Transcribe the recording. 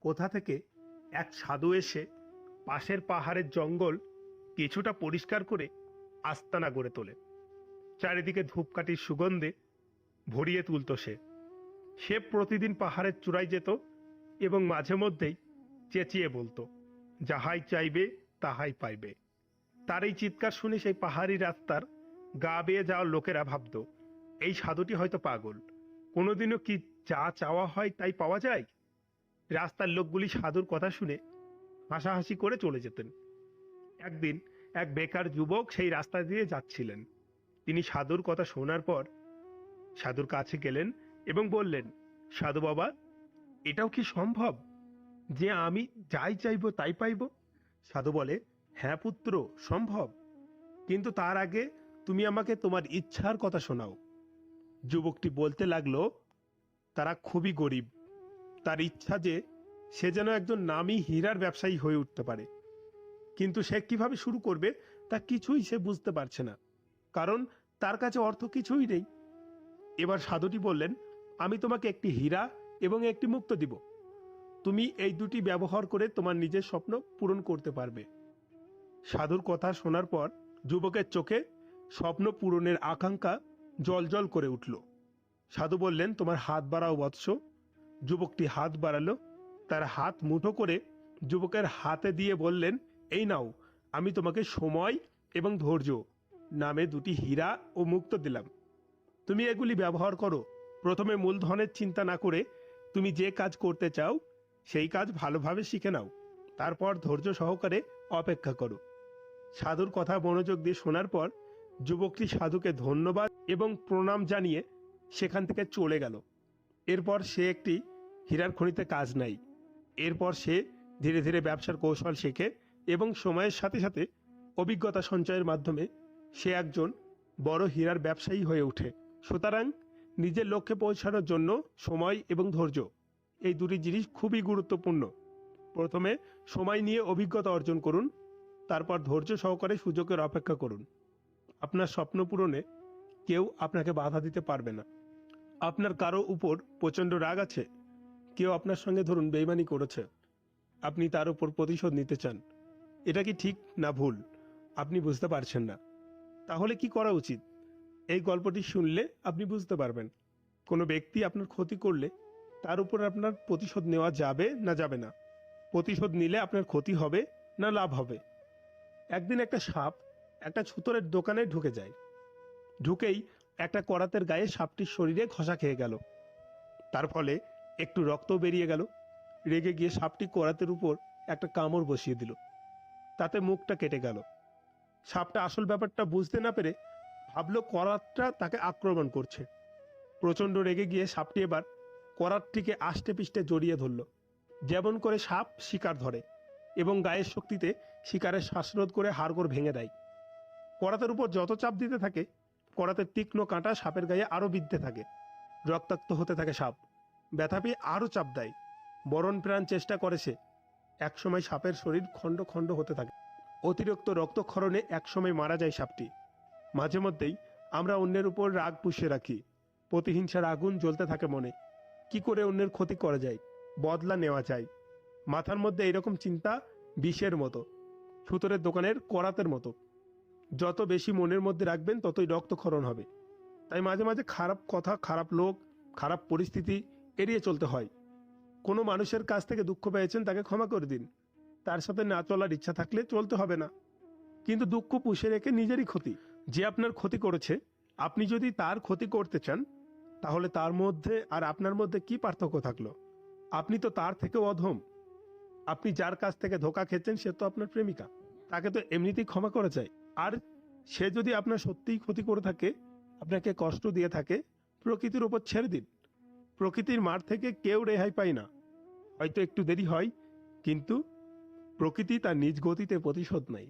কোথা থেকে এক সাধু এসে পাশের পাহাড়ের জঙ্গল কিছুটা পরিষ্কার করে আস্তানা গড়ে তোলে। চারিদিকে ধূপকাঠির সুগন্ধে ভরিয়ে তুলত সে। সে প্রতিদিন পাহাড়ের চূড়ায় যেত এবং মাঝে মধ্যেই চেঁচিয়ে বলতো, যাহাই চাইবে, তাহাই পাইবে। তার এই চিৎকার শুনে সেই পাহাড়ি রাস্তার গা বেয়ে যাওয়া লোকেরা ভাবত, এই সাধুটি হয়তো পাগল। কোনোদিনও কি যা চাওয়া হয় তাই পাওয়া যায়? রাস্তার লোকগুলি সাধুর কথা শুনে হাসাহাসি করে চলে যেতেন। একদিন এক বেকার যুবক সেই রাস্তা দিয়ে যাচ্ছিলেন। তিনি সাধুর কথা শোনার পর সাধুর কাছে গেলেন এবং বললেন, সাধু বাবা, এটাও কি সম্ভব যে আমি যাই চাইব তাই পাইব? সাধু বলে হ্যাঁ পুত্র, সম্ভব। কিন্তু তার আগে তুমি আমাকে তোমার ইচ্ছার কথা শোনাও। যুবকটি বলতে লাগল, তারা খুবই গরিব। তার ইচ্ছা যে সে যেন একজন নামী হীরার ব্যবসায়ী হয়ে উঠতে পারে। কিন্তু সে কীভাবে শুরু করবে তা কিছুই সে বুঝতে পারছে না। কারণ তার কাছে অর্থ কিছুই নেই। এবার সাধুটি বললেন, আমি তোমাকে একটি হীরা এবং একটি মুক্ত দিব। তুমি এই দুটি ব্যবহার করে তোমার নিজের স্বপ্ন পূরণ করতে পারবে সাধুর কথা শোনার পর যুবকের চোখে স্বপ্ন পূরণের আকাঙ্ক্ষা জলজল করে উঠল। সাধু বললেন, তোমার হাত বাড়াও বৎস। যুবকটি হাত বাড়ালো। তার হাত মুঠো করে যুবকের হাতে দিয়ে বললেন, এই নাও, আমি তোমাকে সময় এবং ধৈর্য নামে দুটি হীরা ও মুক্ত দিলাম। তুমি এগুলি ব্যবহার করো। প্রথমে মূলধনের চিন্তা না করে তুমি যে কাজ করতে চাও, সেই কাজ ভালোভাবে শিখে নাও। তারপর ধৈর্য সহকারে অপেক্ষা করো। সাধুর কথা মনোযোগ দিয়ে শোনার পর যুবকটি সাধুকে ধন্যবাদ এবং প্রণাম জানিয়ে সেখান থেকে চলে গেল। এরপর সে একটি হীরার খনিতে কাজ নাই। এরপর সে ধীরে ধীরে ব্যবসার কৌশল শেখে এবং সময়ের সাথে সাথে অভিজ্ঞতা সঞ্চয়ের মাধ্যমে সে একজন বড় হীরার ব্যবসায়ী হয়ে ওঠে। সুতরাং নিজের লক্ষ্যে পৌঁছানোর জন্য সময় এবং ধৈর্য, এই দুটি জিনিস খুবই গুরুত্বপূর্ণ। প্রথমে সময় নিয়ে অভিজ্ঞতা অর্জন করুন, তারপর ধৈর্য সহকারে সুযোগের অপেক্ষা করুন। আপনার স্বপ্ন পূরণে কেউ আপনাকে বাধা দিতে পারবে না। আপনার কারও উপর প্রচণ্ড রাগ আছে কেউ আপনার সঙ্গে ধরুন বেইমানি করেছে, আপনি তার উপর প্রতিশোধ নিতে চান, এটা কি ঠিক না ভুল? আপনি বুঝতে পারছেন না। তাহলে কি করা উচিত? এই গল্পটি শুনলে আপনি বুঝতে পারবেন। কোনো ব্যক্তি আপনার ক্ষতি করলে তার উপর আপনার প্রতিশোধ নেওয়া যাবে না যাবে না। প্রতিশোধ নিলে আপনার ক্ষতি হবে না লাভ হবে। একদিন একটা সাপ একটা ছুতরের দোকানে ঢুকে যায়। ঢুকেই একটা করাতের গায়ে সাপটির শরীরে ঘষা খেয়ে গেল। তার ফলে একটু রক্ত বেরিয়ে গেল। রেগে গিয়ে সাপটি করাতের উপর একটা কামড় বসিয়ে দিল। তাতে মুখটা কেটে গেল। সাপটা আসল ব্যাপারটা বুঝতে না পেরে ভাবলো করাতটা তাকে আক্রমণ করছে। প্রচণ্ড রেগে গিয়ে সাপটি এবার করাতটিকে আষ্টে পিষ্টে জড়িয়ে ধরল। যেমন করে সাপ শিকার ধরে এবং গায়ের শক্তিতে শিকারের শ্বাসরোধ করে হাড়গোড় ভেঙে দেয়। করাতের উপর যত চাপ দিতে থাকে, করাতের তীক্ষ্ণ কাঁটা সাপের গায়ে আরও বিদ্ধে থাকে। রক্তাক্ত হতে থাকে সাপ। ব্যথা পেয়ে আরও চাপ দেয়। বরণ প্রাণ চেষ্টা করে সে। একসময় সাপের শরীর খণ্ড খণ্ড হতে থাকে। অতিরিক্ত রক্তক্ষরণে একসময় মারা যায় সাপটি। মাঝে মধ্যেই আমরা অন্যের উপর রাগ পুষে রাখি। প্রতিহিংসার আগুন জ্বলতে থাকে মনে। কি করে অন্যের ক্ষতি করা যায়? বদলা নেওয়া যায়। মাথার মধ্যে এরকম চিন্তা বিষের মতো। ছুতরের দোকানের করাতের মতো। যত বেশি মনের মধ্যে রাখবেন, ততই রক্তক্ষরণ হবে। তাই মাঝে মাঝে খারাপ কথা, খারাপ লোক, খারাপ পরিস্থিতি এড়িয়ে চলতে হয়। কোনো মানুষের কাছ থেকে দুঃখ পেয়েছেন তাকে ক্ষমা করে দিন। তার সাথে না চলার ইচ্ছা থাকলে চলতে হবে না। কিন্তু দুঃখ পুষে রেখে নিজেরই ক্ষতি। যে আপনার ক্ষতি করেছে, আপনি যদি তার ক্ষতি করতে চান, তাহলে তার মধ্যে আর আপনার মধ্যে কি পার্থক্য থাকল? আপনি তো তার থেকেও অধম। আপনি যার কাছ থেকে ধোকা খেয়েছেন, সে তো আপনার প্রেমিকা। তাকে তো এমনিতেই ক্ষমা করা যায়। আর সে যদি আপনার সত্যিই ক্ষতি করে থাকে, আপনাকে কষ্ট দিয়ে থাকে, প্রকৃতির উপর ছেড়ে দিন। প্রকৃতির মার থেকে কেউ রেহাই পায় না। হয়তো একটু দেরি হয়, কিন্তু প্রকৃতি তার নিজ গতিতে প্রতিশোধ নেয়।